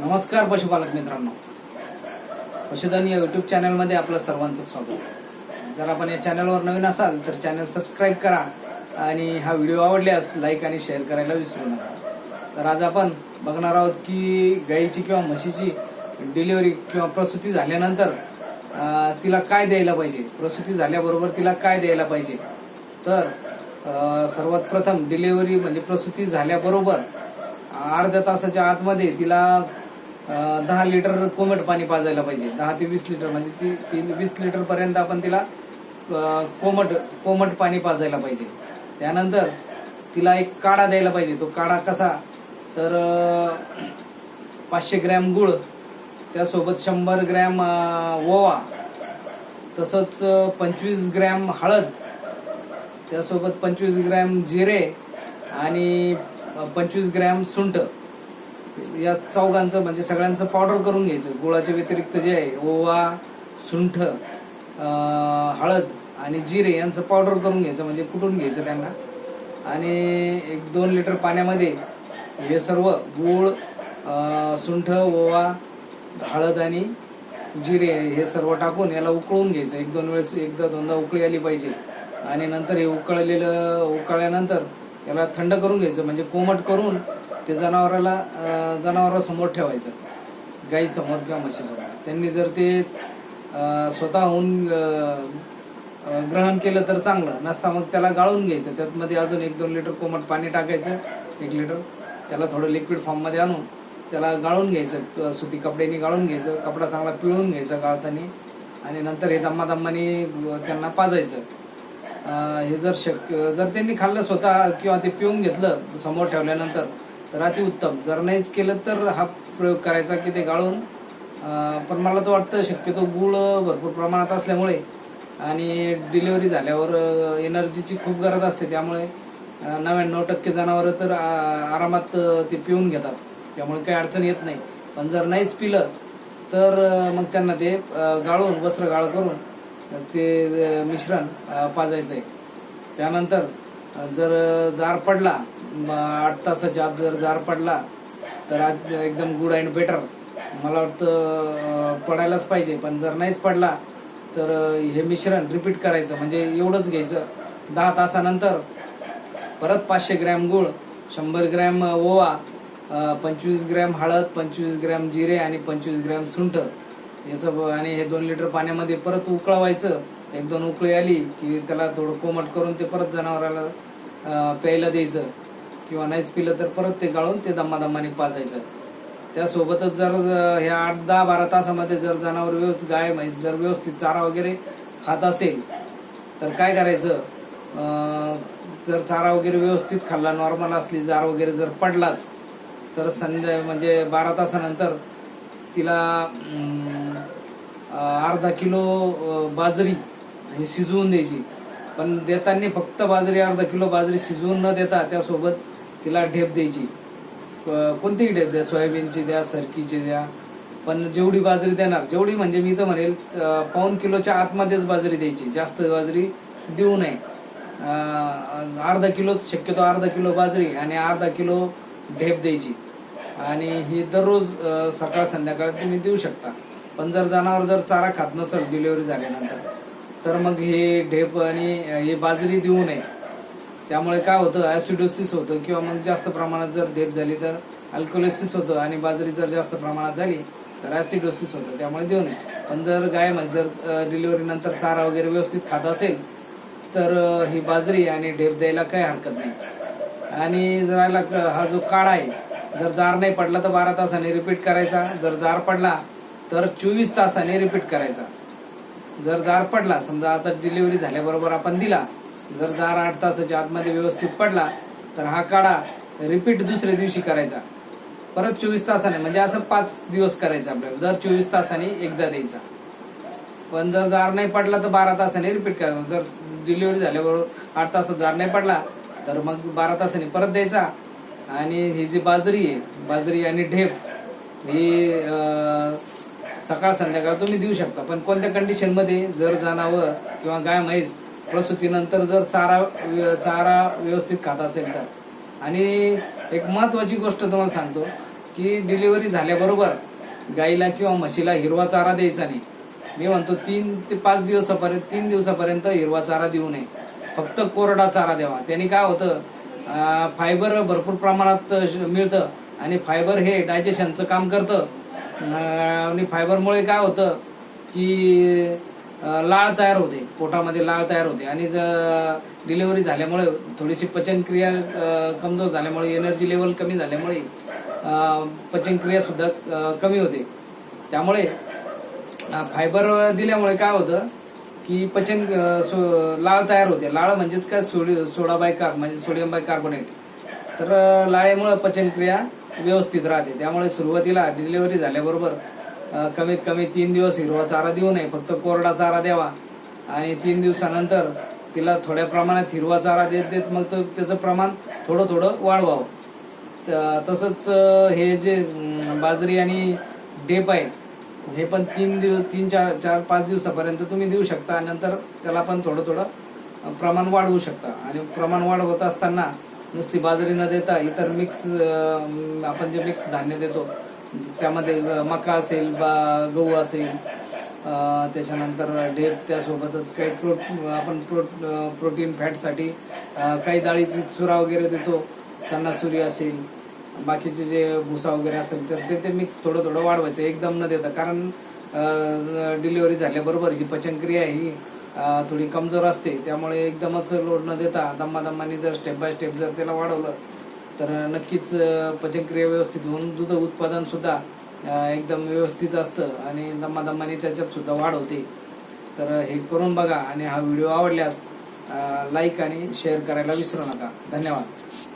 नमस्कार पशुपालक मित्रांनो. पशुधन या युट्यूब चॅनलमध्ये आपलं सर्वांचं स्वागत. जर आपण या चॅनलवर नवीन असाल तर चॅनल सबस्क्राईब करा आणि हा व्हिडिओ आवडल्यास लाईक आणि शेअर करायला विसरू नका. तर आज आपण बघणार आहोत की गाईची किंवा म्हशीची डिलिव्हरी किंवा प्रसूती झाल्यानंतर तिला काय द्यायला पाहिजे? प्रसूती झाल्याबरोबर तिला काय द्यायला पाहिजे? तर सर्वात प्रथम डिलिव्हरी म्हणजे प्रसूती झाल्याबरोबर अर्ध्या तासाच्या आतमध्ये तिला दहा लिटर कोमट पाणी पाजायला पाहिजे. दहा ते वीस लिटर म्हणजे ती वीस लिटर पर्यंत आपण तिला कोमट कोमट पाणी पाजायला पाहिजे. त्यानंतर तिला एक काढा द्यायला पाहिजे. तो काढा कसा? तर पाचशे ग्रॅम गुळ त्यासोबत शंभर ग्रॅम ओवा तसंच पंचवीस ग्रॅम हळद त्यासोबत पंचवीस ग्रॅम जिरे आणि पंचवीस ग्रॅम सुंठ. या चौघांचं म्हणजे सगळ्यांचं पावडर करून घ्यायचं. गुळाच्या व्यतिरिक्त जे आहे ओवा सुंठ हळद आणि जिरे यांचं पावडर करून घ्यायचं म्हणजे कुटून घ्यायचं त्यांना. आणि एक दोन लिटर पाण्यामध्ये हे सर्व गूळ सुंठ ओवा हळद आणि जिरे हे सर्व टाकून याला उकळून घ्यायचं. एक दोन वेळेस एकदा दोनदा उकळी आली पाहिजे. आणि नंतर हे उकळलेलं उकळल्यानंतर याला थंड करून घ्यायचं. म्हणजे कोमट करून ते जनावराला जनावरासमोर ठेवायचं. गाई समोर किंवा म्हशीसमोर. त्यांनी जर ते स्वतःहून ग्रहण केलं तर चांगलं. नसता मग त्याला गाळून घ्यायचं. त्यातमध्ये अजून एक दोन लिटर कोमट पाणी टाकायचं. एक लिटर. त्याला थोडं लिक्विड फॉर्ममध्ये आणून त्याला गाळून घ्यायचं. सुती कपड्याने गाळून घ्यायचं. कपडा चांगला पिळून घ्यायचा गाळताना. आणि नंतर हे दम्मादम्माने त्यांना पाजायचं. हे जर शक्य जर त्यांनी खाल्लं स्वतः किंवा ते पिऊन घेतलं समोर ठेवल्यानंतर तर अतिउत्तम जर नाहीच केलं तर हा प्रयोग करायचा की ते गाळून पण मला तर वाटतं शक्यतो गुळ भरपूर प्रमाणात असल्यामुळे आणि डिलिव्हरी झाल्यावर एनर्जीची खूप गरज असते त्यामुळे नव्याण्णव टक्के जनावरं तर आरामात ते पिऊन घेतात. त्यामुळे काही अडचण येत नाही. पण जर नाहीच पिलं तर मग त्यांना ते गाळून वस्त्र गाळ करून ते मिश्रण पाजायचं आहे त्यानंतर जर जार पडला आठ तासाच्या आत जर जार पडला तर आज एकदम गुड अँड बेटर मला वाटतं पडायलाच पाहिजे. पण जर नाहीच पडला तर हे मिश्रण रिपीट करायचं. म्हणजे एवढंच घ्यायचं. दहा तासानंतर परत पाचशे ग्रॅम गूळ शंभर ग्रॅम ओवा पंचवीस ग्रॅम हळद पंचवीस ग्रॅम जिरे आणि पंचवीस ग्रॅम सुंठ. याचं ब- आणि हे दोन लिटर पाण्यामध्ये परत उकळवायचं. एक दोन उकळी आली की त्याला थोडं कोमट करून ते परत जनावराला प्यायला द्यायचं. किंवा नाहीच पिलं तर परत ते गाळून ते दम्मादम्माने पाजायचं. त्यासोबतच जर ह्या आठ दहा बारा तासामध्ये जर जनावर व्यवस्थित गाय म्हैस जर व्यवस्थित चारा वगैरे खात असेल तर काय करायचं? जर चारा वगैरे व्यवस्थित खाल्ला नॉर्मल असली जार वगैरे जर पडलाच तर संध्या म्हणजे बारा तासानंतर तिला अर्धा किलो बाजरी ही शिजवून द्यायची. पण देताना फक्त बाजरी अर्धा किलो बाजरी शिजवून न देता त्यासोबत तिला ढेप द्यायची. कोणतीही ढेप द्या सोयाबीनची द्या सरकीची द्या. पण जेवढी बाजरी देणार जेवढी म्हणजे मी तर म्हणेल पाऊन किलोच्या आतमध्येच बाजरी द्यायची. जास्त बाजरी देऊ नये. अर्धा किलो शक्यतो अर्धा किलो बाजरी आणि अर्धा किलो ढेप द्यायची. आणि ही दररोज सकाळ संध्याकाळ तुम्ही देऊ शकता. पण जर जनावर जर चारा खात नसेल डिलिव्हरी झाल्यानंतर तर मग हे ढेप आणि हे बाजरी देऊ नये. त्यामुळे काय होतं ऍसिडोसिस होतं किंवा मग जास्त प्रमाणात जर ढेप झाली तर अल्कोलोसिस होतं आणि बाजरी जर जास्त प्रमाणात झाली तर ऍसिडोसिस होतं त्यामुळे देऊ नये. पण जर गाय जर डिलिव्हरी नंतर चारा वगैरे व्यवस्थित खात असेल तर ही बाजरी आणि ढेप द्यायला काही हरकत नाही. आणि जर हा जो काळा आहे जर जार नाही पडला तर बारा तासाने रिपीट करायचा जर जार पडला तर चोवीस तासाने रिपीट करायचा. जर जार पडला समजा आता डिलिव्हरी झाल्याबरोबर आपण दिला जर जार आठ तासाच्या आतमध्ये व्यवस्थित पडला तर हा काढा रिपीट दुसऱ्या दिवशी करायचा. परत चोवीस तासाने म्हणजे असं पाच दिवस करायचं आपल्याला. दर चोवीस तासाने एकदा द्यायचा. पण जर जार नाही पडला तर बारा तासाने रिपीट करायचा जर डिलिव्हरी झाल्याबरोबर आठ तासात जार नाही पडला तर मग बारा तासाने परत द्यायचा. आणि ही जी बाजरी आहे बाजरी आणि ढेप ही सकाळ संध्याकाळ तुम्ही देऊ शकता. पण कोणत्या कंडिशनमध्ये जर जनावर किंवा गाय म्हैस प्रसूतीनंतर जर चारा चारा व्यवस्थित खात असेल तर? आणि एक महत्वाची गोष्ट तुम्हाला सांगतो की डिलिव्हरी झाल्याबरोबर गाईला किंवा म्हशीला हिरवा चारा द्यायचा नाही. मी म्हणतो तीन ते पाच दिवसापर्यंत तीन दिवसापर्यंत हिरवा चारा देऊ नये. फक्त कोरडा चारा द्यावा. त्याने काय होतं फायबर भरपूर प्रमाणात श- मिळतं आणि फायबर हे डायजेशनचं काम करतं. आणि फायबरमुळे काय होतं की लाळ तयार होते. पोटामध्ये लाळ तयार होते. आणि डिलिव्हरी झाल्यामुळे थोडीशी पचनक्रिया कमजोर झाल्यामुळे एनर्जी लेवल कमी झाल्यामुळे पचनक्रिया सुद्धा कमी होते. त्यामुळे फायबर दिल्यामुळे काय होतं की पचन सो- लाळ तयार होते. लाळ म्हणजेच काय? सोडा बाय कार्ब म्हणजे सोडियम बाय कार्बोनेट. तर लाळेमुळे पचनक्रिया व्यवस्थित राहते. त्यामुळे सुरुवातीला डिलिव्हरी झाल्याबरोबर कमीत कमी तीन दिवस हिरवा चारा देऊ नये. फक्त कोरडा चारा द्यावा. आणि तीन दिवसानंतर तिला थोड्या प्रमाणात हिरवा चारा देत देत मग तो त्याचं प्रमाण थोडं थोडं वाढवावं. तसंच हे जे बाजरी आणि डेप आहे हे पण तीन दिवस तीन चार चार पाच दिवसापर्यंत तुम्ही देऊ शकता. नंतर त्याला पण थोडं थोडं प्रमाण वाढवू शकता. आणि प्रमाण वाढवत असताना नुसती बाजरी न देता इतर मिक्स आपण जे मिक्स धान्य देतो त्यामध्ये मका असेल बा गहू असेल त्याच्यानंतर डेप त्यासोबतच काही प्रो आपण प्रो प्रोटीन फॅटसाठी काही डाळीची चुरा वगैरे देतो चन्नाचुरी असेल बाकीचे जे भुसा वगैरे असेल तर ते ते मिक्स थोडं थोडं वाढवायचं. एकदम न देता कारण डिलिव्हरी झाल्याबरोबर ही पचनक्रिया ही. थोडी कमजोर असते. त्यामुळे एकदमच लोड न देता दम्मादम्माने जर स्टेप बाय स्टेप जर त्याला वाढवलं तर नक्कीच पचनक्रिया व्यवस्थित होऊन दूध उत्पादन सुद्धा एकदम व्यवस्थित असतं आणि दम्मादम्माने त्याच्यात सुद्धा वाढ होते. तर हे करून बघा आणि हा व्हिडिओ आवडल्यास लाईक आणि शेअर करायला विसरू नका. धन्यवाद.